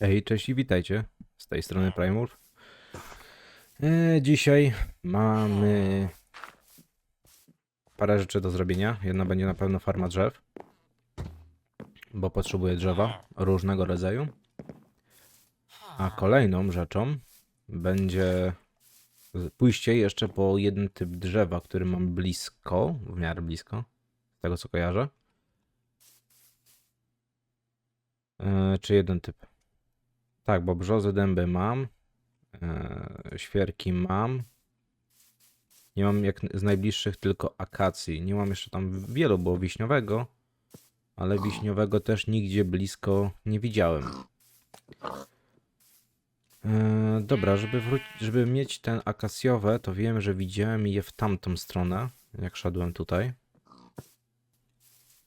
Hej, cześć i witajcie. Z tej strony Primur. E, dzisiaj mamy parę rzeczy do zrobienia. Jedna będzie na pewno farma drzew, bo potrzebuję drzewa różnego rodzaju. A kolejną rzeczą będzie pójście jeszcze po jeden typ drzewa, który mam blisko, w miarę blisko, z tego co kojarzę. E, czy jeden typ? Tak, bo brzozy dęby mam, e, świerki mam. Nie mam jak z najbliższych tylko akacji. Nie mam jeszcze tam wielu, bo wiśniowego, ale wiśniowego też nigdzie blisko nie widziałem. E, dobra, żeby, żeby mieć ten akacjowe, to wiem, że widziałem je w tamtą stronę, jak szedłem tutaj.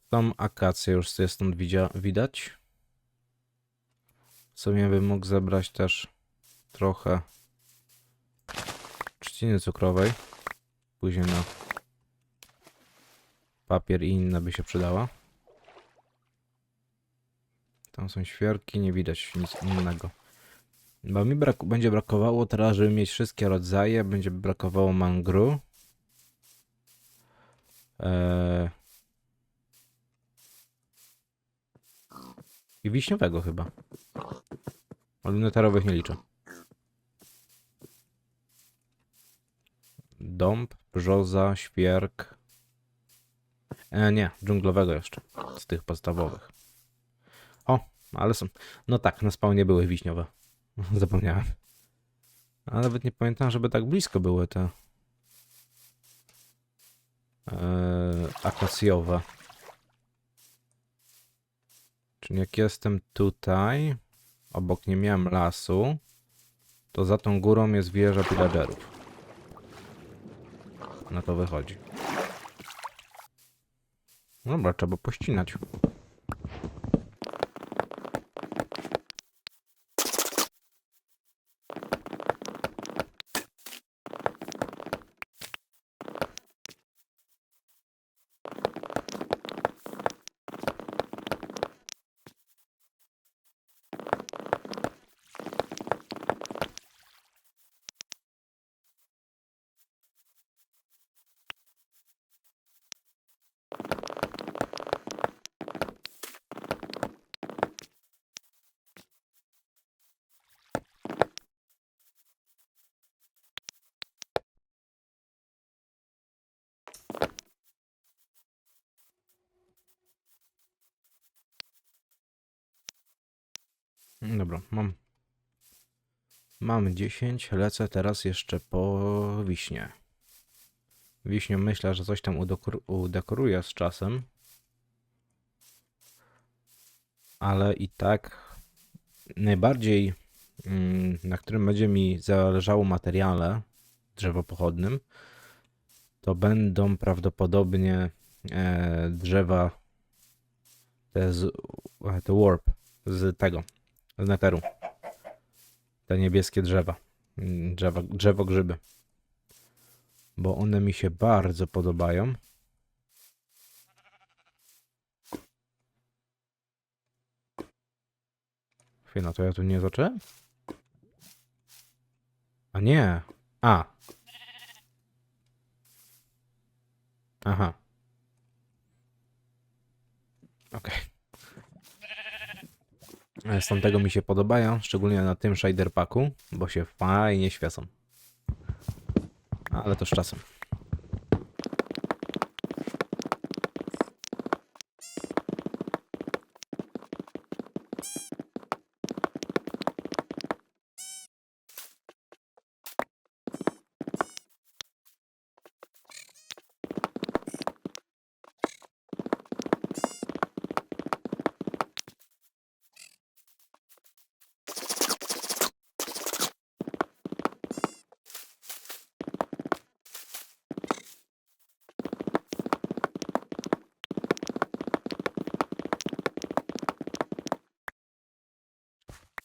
Tą akację już sobie stąd widać. Sumie bym mógł zebrać też trochę trzciny cukrowej. Później na papier i inne by się przydała. Tam są świerki, nie widać nic innego. Bo mi brak będzie brakowało teraz, żeby mieć wszystkie rodzaje, będzie brakowało mangru. Eee... I wiśniowego chyba. Ale nie liczę. Dąb, brzoza, świerk. E, nie, dżunglowego jeszcze. Z tych podstawowych. O, ale są. No tak, na spawnie były wiśniowe. Zapomniałem. A nawet nie pamiętam, żeby tak blisko były te e, akacjowe. Czyli jak jestem tutaj, obok nie miałem lasu, to za tą górą jest wieża pillagerów. Na to wychodzi. Dobra, trzeba pościnać. Dobra, mam. Mam 10, lecę teraz jeszcze po wiśnie. Wiśnią myślę, że coś tam udekor udekoruję z czasem. Ale i tak najbardziej, mm, na którym będzie mi zależało materiale drzewopochodnym, to będą prawdopodobnie e, drzewa te, z, e, te warp z tego, z neteru. Te niebieskie drzewa. Mm, Drzewa, drzewo grzyby. Bo one mi się bardzo podobają. Chwila, to ja tu nie zacząłem? A nie. A. Aha. Okej. E, Z tamtego mi się podobają, szczególnie na tym shader packu, bo się fajnie świecą. Ale to z czasem.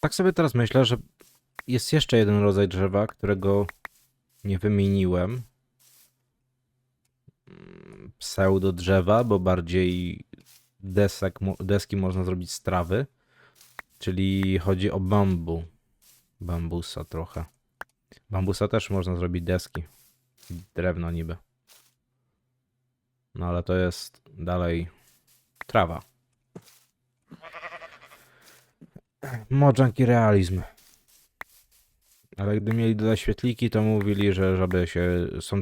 Tak sobie teraz myślę, że jest jeszcze jeden rodzaj drzewa, którego nie wymieniłem. Pseudo drzewa, bo bardziej desek, deski można zrobić z trawy. Czyli chodzi o bambu. Bambusa trochę. Bambusa też można zrobić deski. Drewno niby. No ale to jest dalej trawa. Mojang i realizm. Ale gdy mieli dodać świetliki, to mówili, że żaby się są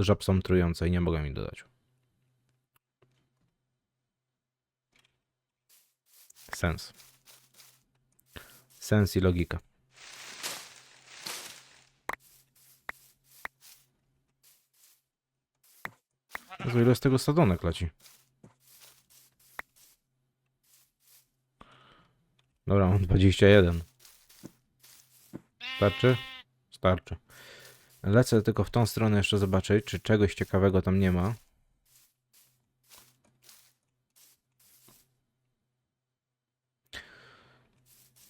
żab są trujące i nie mogą mi dodać. Sens. Sens i logika. Jezu, ile z tego sadzonek leci? Dobra, mam 21. Starczy? Starczy. Lecę tylko w tą stronę jeszcze zobaczyć, czy czegoś ciekawego tam nie ma.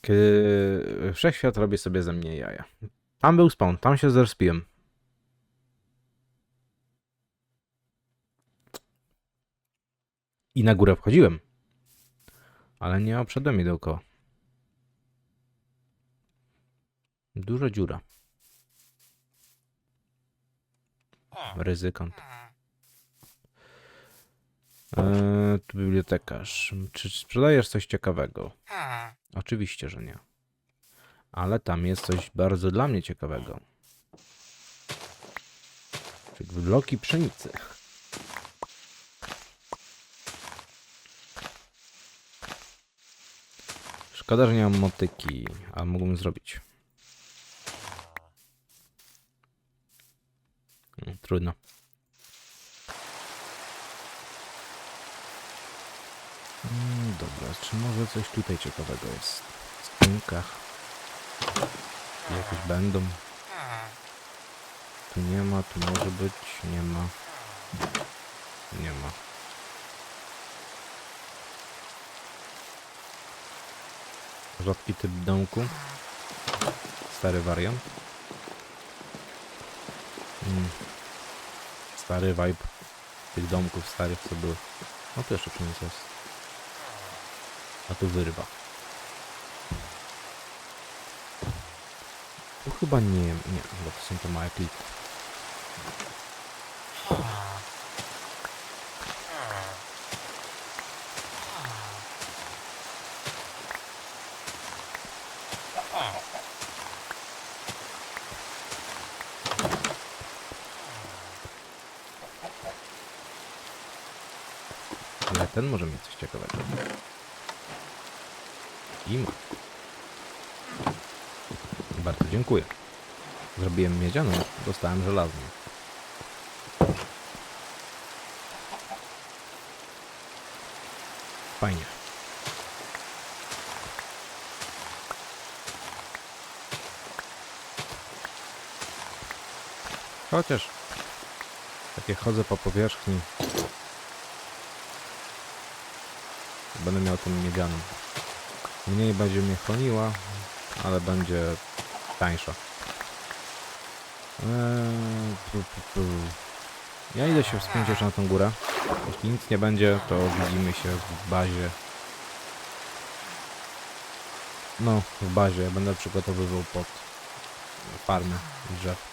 Kiedy wszechświat robi sobie ze mnie jaja. Tam był spawn, tam się zrespiłem. I na górę wchodziłem. Ale nie obszedłem jej dookoła. Duża dziura. Ryzykant. Eee, tu bibliotekarz. Czy sprzedajesz coś ciekawego? Oczywiście, że nie. Ale tam jest coś bardzo dla mnie ciekawego. Czyli bloki pszenicy. Szkoda, że nie mam motyki, a mógłbym zrobić. Mm, Trudno. Mm, Dobra, czy może coś tutaj ciekawego jest? W skrzynkach. Jakieś będą. Tu nie ma, tu może być, nie ma. Nie ma. Rzadki typ domku. Stary wariant. Mm. Stary vibe tych domków starych, co były. No to jeszcze pszenica jest. A tu wyrywa. Tu chyba nie, nie, bo to są te małe kliki. Ale ten może mieć coś ciekawego. I ma. Bardzo dziękuję. Zrobiłem miedzianą, dostałem żelazną. Fajnie. Chociaż tak jak chodzę po powierzchni, będę miał tą miedzianą. Mniej będzie mnie chroniła, ale będzie tańsza. Eee. Ja idę się wspiąć jeszcze na tą górę. Jeśli nic nie będzie, to widzimy się w bazie. No, w bazie. Będę przygotowywał pod farmę drzew.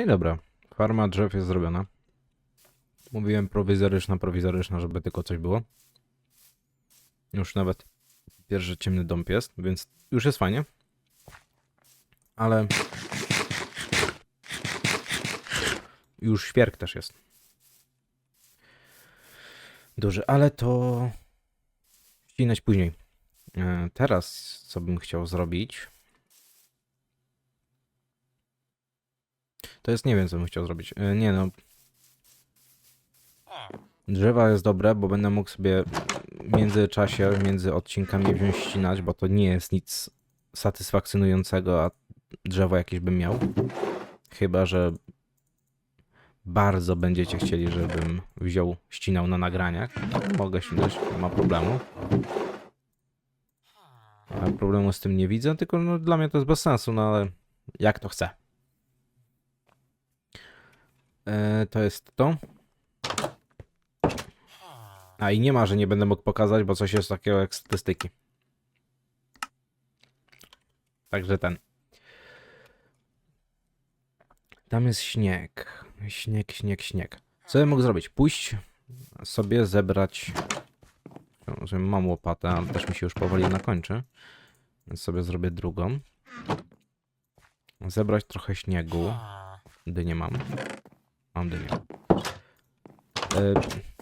No i dobra. Farma drzew jest zrobiona. Mówiłem prowizoryczna, prowizoryczna, żeby tylko coś było. Już nawet pierwszy ciemny dąb jest, więc już jest fajnie. Ale już świerk też jest. Duży, ale to ścinać później. E, Teraz co bym chciał zrobić? To jest nie wiem co bym chciał zrobić. E, Nie no. Drzewa jest dobre, bo będę mógł sobie w międzyczasie, między odcinkami wziąć ścinać, bo to nie jest nic satysfakcjonującego, a drzewo jakieś bym miał. Chyba, że bardzo będziecie chcieli, żebym wziął, ścinał na nagraniach. Mogę ścinać, nie ma problemu. A problemu z tym nie widzę, tylko no, dla mnie to jest bez sensu, no ale jak to chcę. E, to jest to. A i nie ma, że nie będę mógł pokazać, bo coś jest takiego jak statystyki. Także ten. Tam jest śnieg. Śnieg, śnieg, śnieg. Co ja mógł zrobić? Pójść sobie zebrać. No, Mam łopatę, ale też mi się już powoli nakończy. Więc sobie zrobię drugą. Zebrać trochę śniegu. Dynię mam. Mam dynię. E,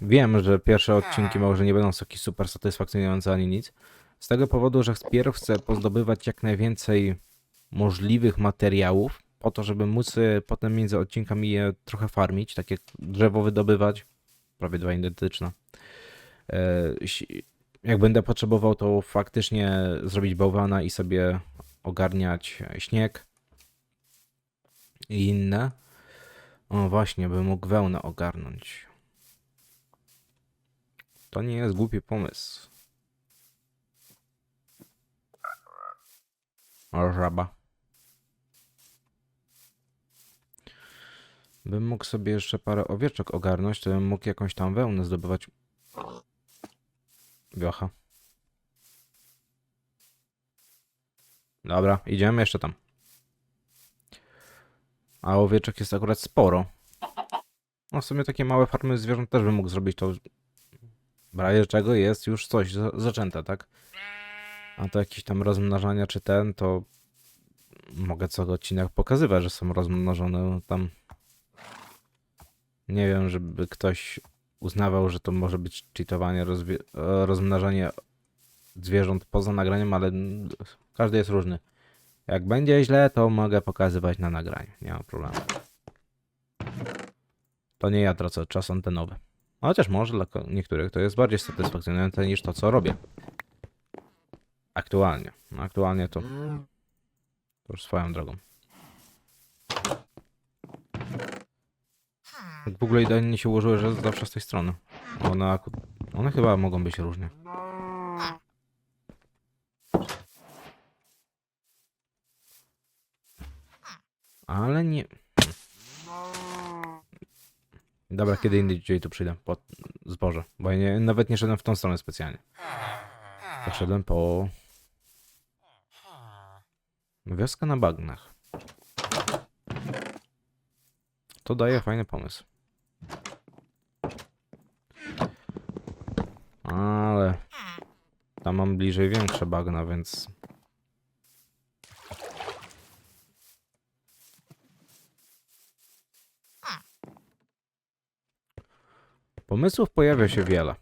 Wiem, że pierwsze odcinki może nie będą takie super satysfakcjonujące ani nic. Z tego powodu, że wpierw chcę pozdobywać jak najwięcej możliwych materiałów, po to, żeby móc e, potem między odcinkami je trochę farmić, tak jak drzewo wydobywać. Prawie dwa identyczne. E, Jak będę potrzebował, to faktycznie zrobić bałwana i sobie ogarniać śnieg i inne. O, właśnie, bym mógł wełnę ogarnąć. To nie jest głupi pomysł. O, żaba. Bym mógł sobie jeszcze parę owieczek ogarnąć, to bym mógł jakąś tam wełnę zdobywać. Wiocha. Dobra, idziemy jeszcze tam. A owieczek jest akurat sporo. No w sumie takie małe farmy zwierząt też bym mógł zrobić to. W razie czego jest już coś za- zaczęte, tak? A to jakieś tam rozmnażania czy ten, to mogę co odcinek pokazywać, że są rozmnożone no tam. Nie wiem, żeby ktoś uznawał, że to może być cheatowanie, rozmnażanie zwierząt poza nagraniem, ale każdy jest różny. Jak będzie źle, to mogę pokazywać na nagraniu. Nie ma problemu. To nie ja tracę czas antenowy. Chociaż może dla niektórych to jest bardziej satysfakcjonujące niż to, co robię. Aktualnie. No, aktualnie to, to już swoją drogą. W ogóle idealnie się ułożyły, że zawsze z tej strony. One, one chyba mogą być różnie. Ale nie. Dobra, kiedy indziej tu przyjdę po zboże. Bo ja nie, nawet nie szedłem w tą stronę specjalnie. Poszedłem po. Wioska na bagnach. To daje fajny pomysł. Ale. Tam mam bliżej większe bagna, więc. Pomysłów pojawia się wiele.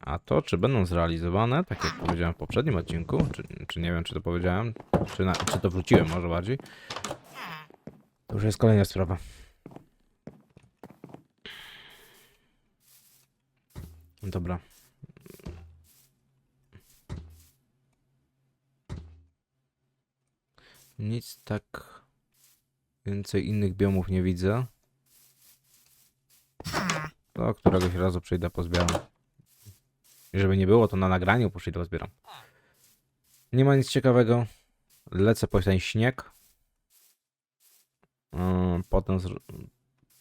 A to, czy będą zrealizowane, tak jak powiedziałem w poprzednim odcinku, czy, czy nie wiem, czy to powiedziałem, czy, na, czy to wróciłem może bardziej, to już jest kolejna sprawa. Dobra. Nic tak więcej innych biomów nie widzę. To któregoś razu przyjdę pozbieram. I żeby nie było, to na nagraniu przyjdę pozbieram. Nie ma nic ciekawego. Lecę po ten śnieg. Yy, Potem,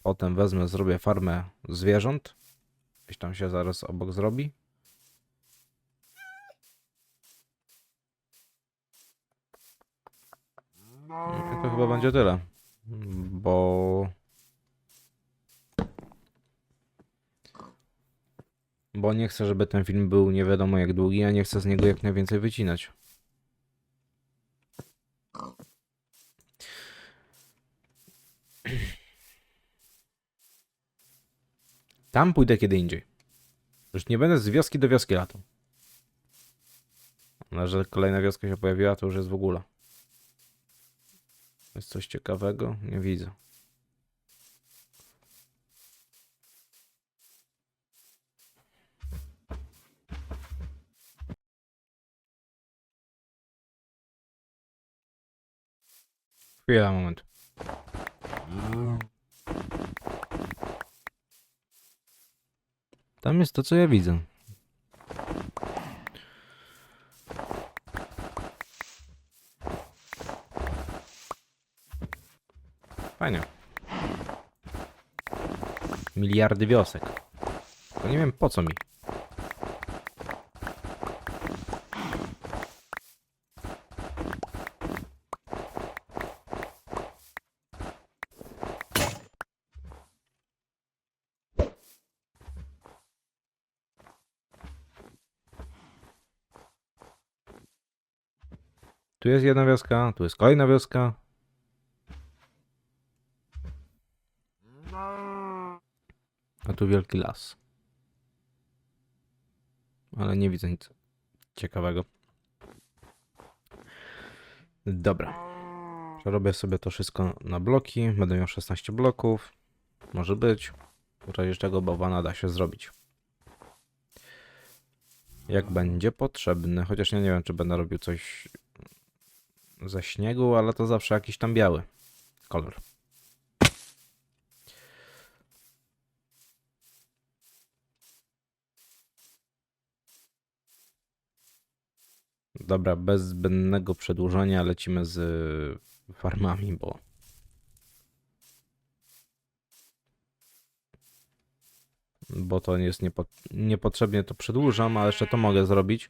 potem wezmę, zrobię farmę zwierząt. Gdzieś tam się zaraz obok zrobi. I to chyba będzie tyle. Bo Bo nie chcę, żeby ten film był nie wiadomo jak długi, a nie chcę z niego jak najwięcej wycinać. Tam pójdę kiedy indziej. Już nie będę z wioski do wioski latał. Ale że kolejna wioska się pojawiła, to już jest w ogóle. Jest coś ciekawego? Nie widzę. Chwila, moment. Tam jest to, co ja widzę. Fajnie. Miliardy wiosek. To nie wiem po co mi. Jest jedna wioska, tu jest kolejna wioska. A tu wielki las. Ale nie widzę nic ciekawego. Dobra. Przerobię sobie to wszystko na bloki. Będę miał 16 bloków. Może być. W razie czego bałwana da się zrobić. Jak będzie potrzebny. Chociaż ja nie wiem, czy będę robił coś ze śniegu, ale to zawsze jakiś tam biały kolor. Dobra, bez zbędnego przedłużania lecimy z farmami, bo bo to jest niepo, niepotrzebnie to przedłużam, ale jeszcze to mogę zrobić.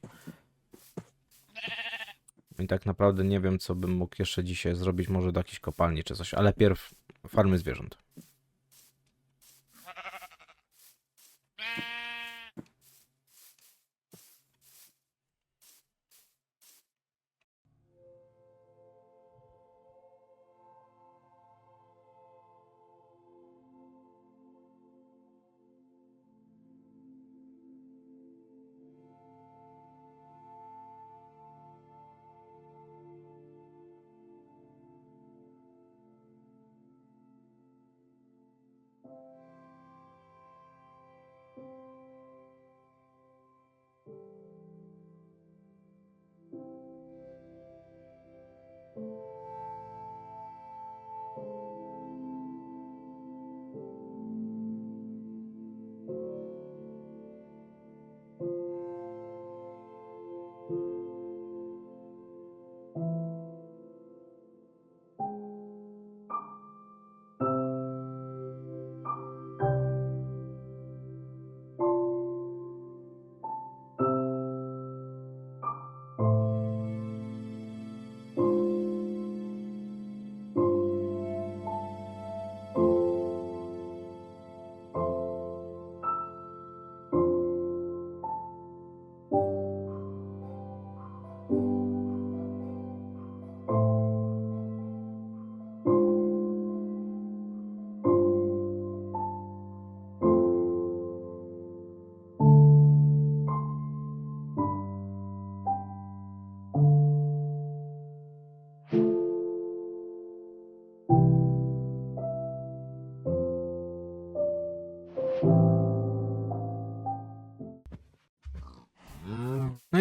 I tak naprawdę nie wiem, co bym mógł jeszcze dzisiaj zrobić, może do jakiejś kopalni czy coś, ale pierw farmy zwierząt.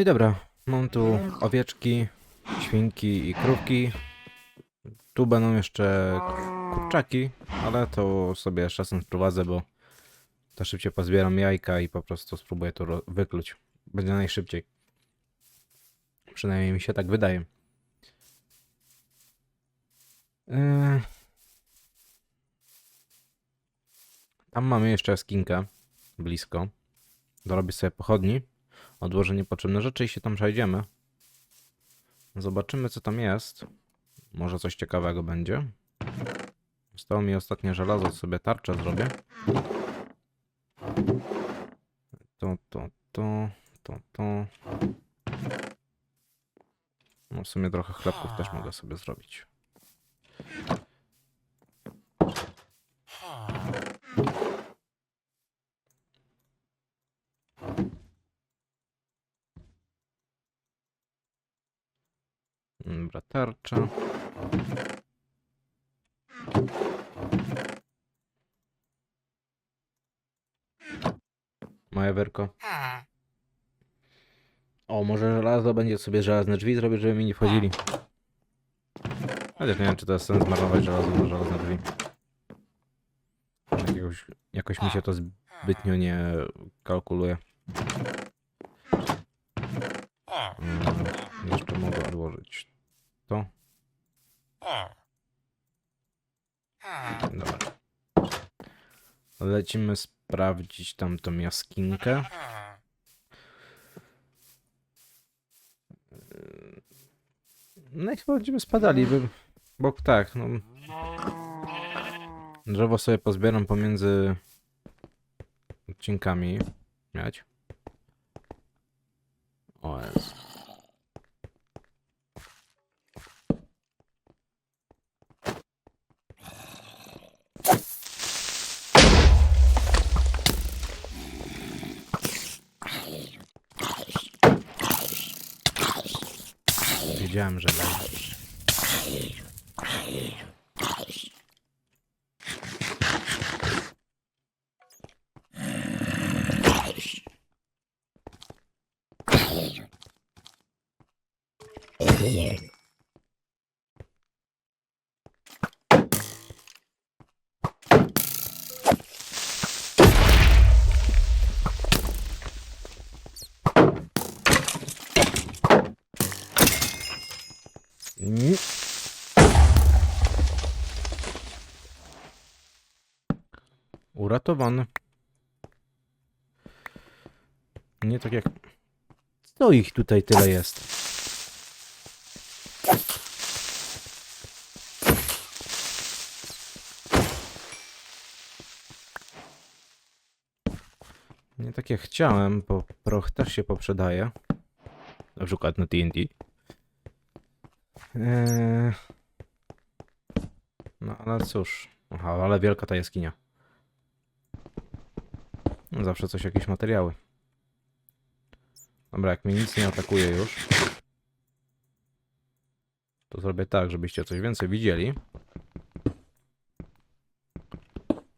I dobra, mam tu owieczki, świnki i krówki. Tu będą jeszcze kurczaki, ale to sobie czasem sprowadzę, bo to szybciej pozbieram jajka i po prostu spróbuję to wykluć. Będzie najszybciej. Przynajmniej mi się tak wydaje. Yy. Tam mamy jeszcze skinkę blisko. Dorobię sobie pochodni odłożę niepotrzebne rzeczy i się tam przejdziemy. Zobaczymy, co tam jest. Może coś ciekawego będzie. Zostało mi ostatnie żelazo, sobie tarczę zrobię. To, to, to, to, to. No w sumie trochę chlebków też mogę sobie zrobić. Dobra, tarcza. Moje werko. O, może żelazo będzie sobie żelazne drzwi zrobić, żeby mi nie wchodzili. Chociaż nie wiem, czy to jest sens marnować żelazo na żelazne drzwi. Jakiegoś, jakoś mi się to zbytnio nie kalkuluje. Mm, jeszcze mogę odłożyć to. Dobra. Lecimy sprawdzić tamtą jaskinkę. No i chyba będziemy spadali, bo tak, no... Drzewo sobie pozbieram pomiędzy odcinkami. Miać. O Jezu. Wiedziałem, że będzie. Nie. Uratowany. Nie tak jak... Co ich tutaj tyle jest? Nie tak jak chciałem, bo proch też się poprzedaje. Na przykład na TNT. Eee... No ale cóż. Aha, ale wielka ta jaskinia. Zawsze coś, jakieś materiały. Dobra, jak mnie nic nie atakuje już, to zrobię tak, żebyście coś więcej widzieli.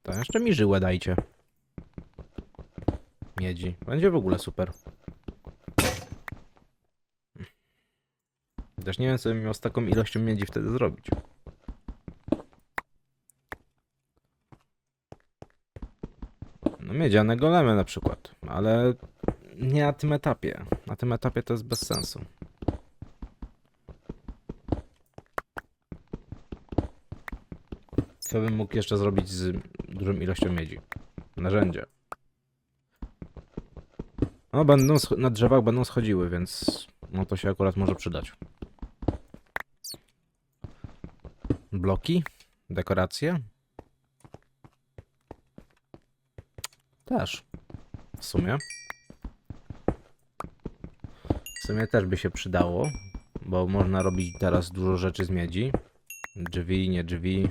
To jeszcze mi żyłę dajcie. Miedzi. Będzie w ogóle super. Też nie wiem, co bym miał z taką ilością miedzi wtedy zrobić. Miedziane golemy na przykład, ale nie na tym etapie. Na tym etapie to jest bez sensu. Co bym mógł jeszcze zrobić z dużą ilością miedzi? Narzędzie. No, będą na drzewach będą schodziły, więc no to się akurat może przydać. Bloki? Dekoracje? Też. W sumie. W sumie też by się przydało, bo można robić teraz dużo rzeczy z miedzi. Drzwi, nie drzwi.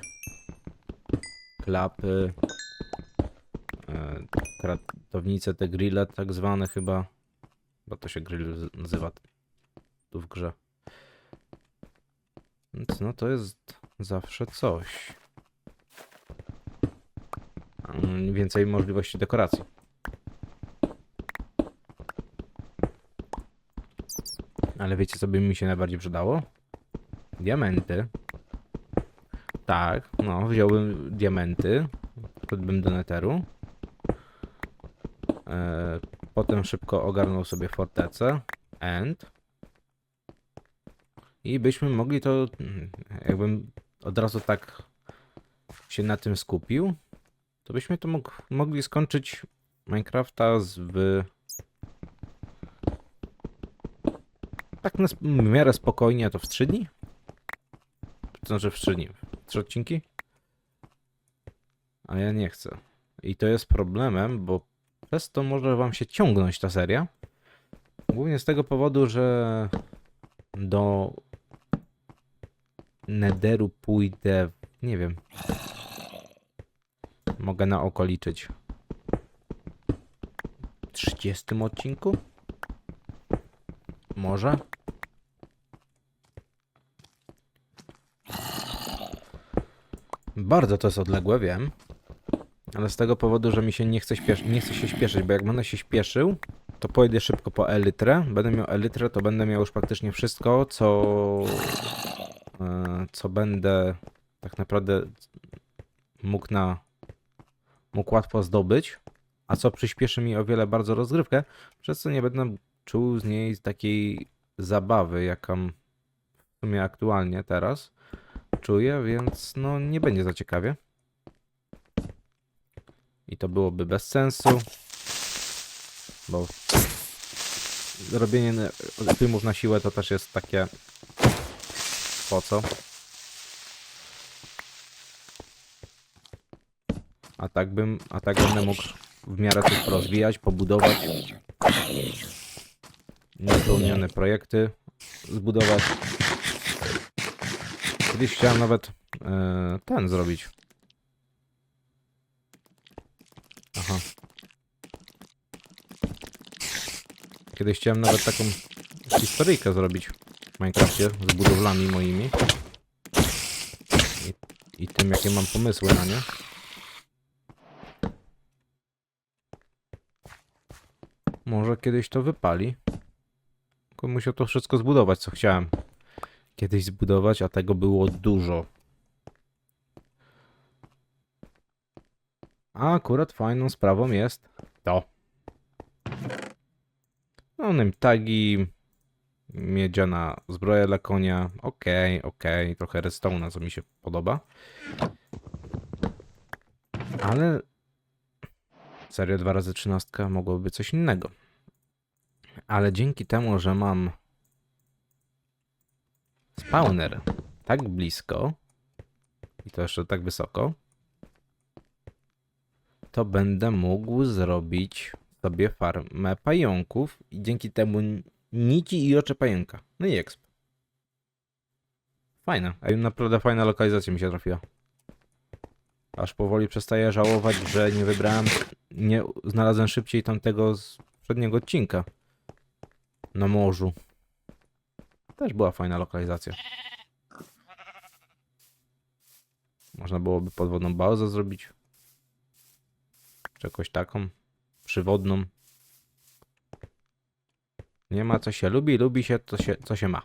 Klapy. e, Kratownice, te grille tak zwane chyba. Bo to się grill nazywa tu w grze. Więc no to jest zawsze coś. Więcej możliwości dekoracji. Ale wiecie, co by mi się najbardziej przydało? Diamenty. Tak, no, wziąłbym diamenty. Szedłbym do neteru. E, potem szybko ogarnął sobie fortecę. End. I byśmy mogli to, mm, jakbym od razu tak się na tym skupił, to byśmy to mogli skończyć Minecrafta z w... Tak na, w miarę spokojnie, a to w 3 dni? Znaczy w 3 dni. W 3 odcinki? A ja nie chcę. I to jest problemem, bo Przez to może wam się ciągnąć ta seria. Głównie z tego powodu, że do Nederu pójdę, nie wiem. Mogę na oko liczyć. W 30 odcinku? Może? Bardzo to jest odległe, wiem. Ale z tego powodu, że mi się nie chce, śpiesz- nie chce się śpieszyć, bo jak będę się śpieszył, to pojedę szybko po elytrę. Będę miał elytrę, to będę miał już praktycznie wszystko, co, e, co będę tak naprawdę mógł na mógł łatwo zdobyć, a co przyspieszy mi o wiele bardzo rozgrywkę, przez co nie będę czuł z niej takiej zabawy, jaką w sumie aktualnie teraz czuję, więc no nie będzie za ciekawie. I to byłoby bez sensu, bo robienie filmów na siłę to też jest takie po co? A tak bym, a tak będę mógł w miarę coś rozwijać, pobudować. Niepełnione projekty zbudować. Kiedyś chciałem nawet e, ten zrobić. Aha. Kiedyś chciałem nawet taką historyjkę zrobić w Minecrafcie z budowlami moimi. I, I tym, jakie mam pomysły na nie. Może kiedyś to wypali. Tylko musiał to wszystko zbudować, co chciałem kiedyś zbudować, a tego było dużo. A akurat fajną sprawą jest to. No, nim tagi, miedziana zbroja dla konia. Okej, okej, trochę redstone'a, co mi się podoba. Ale serio 2 razy 13 mogłoby być coś innego. Ale dzięki temu, że mam spawner tak blisko i to jeszcze tak wysoko, to będę mógł zrobić sobie farmę pająków i dzięki temu nici i oczy pająka. No i exp. Fajna. A naprawdę fajna lokalizacja mi się trafiła. Aż powoli przestaję żałować, że nie wybrałem, nie znalazłem szybciej tamtego z przedniego odcinka. Na morzu. Też była fajna lokalizacja. Można byłoby podwodną bazę zrobić. Czy jakąś taką. Przywodną. Nie ma co się lubi, lubi się, to się co się ma.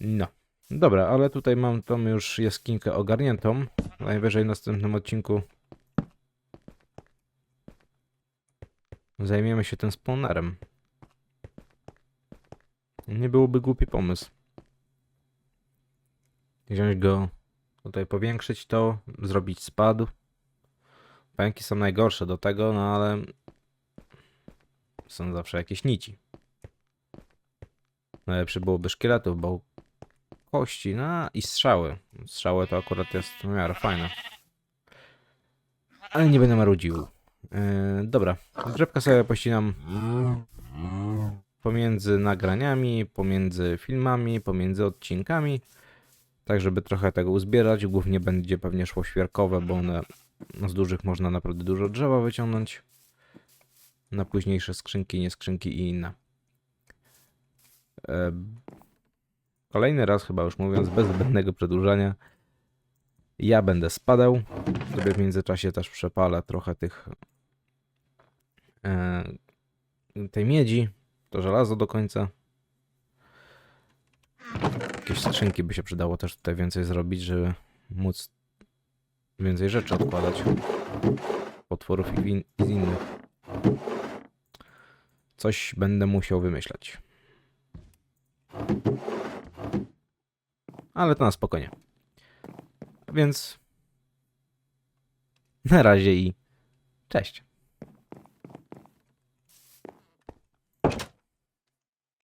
No. Dobra, ale tutaj mam tą już jaskinkę ogarniętą. Najwyżej w następnym odcinku zajmiemy się tym spawnerem. Nie byłoby głupi pomysł. Wziąć go tutaj, powiększyć to, zrobić spad. Pęki są najgorsze do tego, no ale są zawsze jakieś nici. Najlepsze byłoby szkieletów, bo kości, no i strzały. Strzały to akurat jest w miarę fajne. Ale nie będę marudził. Yy, dobra, drzewka sobie pościnam pomiędzy nagraniami, pomiędzy filmami, pomiędzy odcinkami, tak żeby trochę tego uzbierać. Głównie będzie pewnie szło świerkowe, bo one no, z dużych można naprawdę dużo drzewa wyciągnąć. Na późniejsze skrzynki, nie skrzynki i inne. E, Kolejny raz, chyba już mówiąc, bez zbędnego przedłużania, ja będę spadał. Sobie w międzyczasie też przepalę trochę tych e, tej miedzi, to żelazo do końca. Jakieś skrzynki by się przydało też tutaj więcej zrobić, żeby móc więcej rzeczy odkładać. Potworów i, i z innych. Coś będę musiał wymyślać. Ale to na spokojnie. Więc na razie i cześć.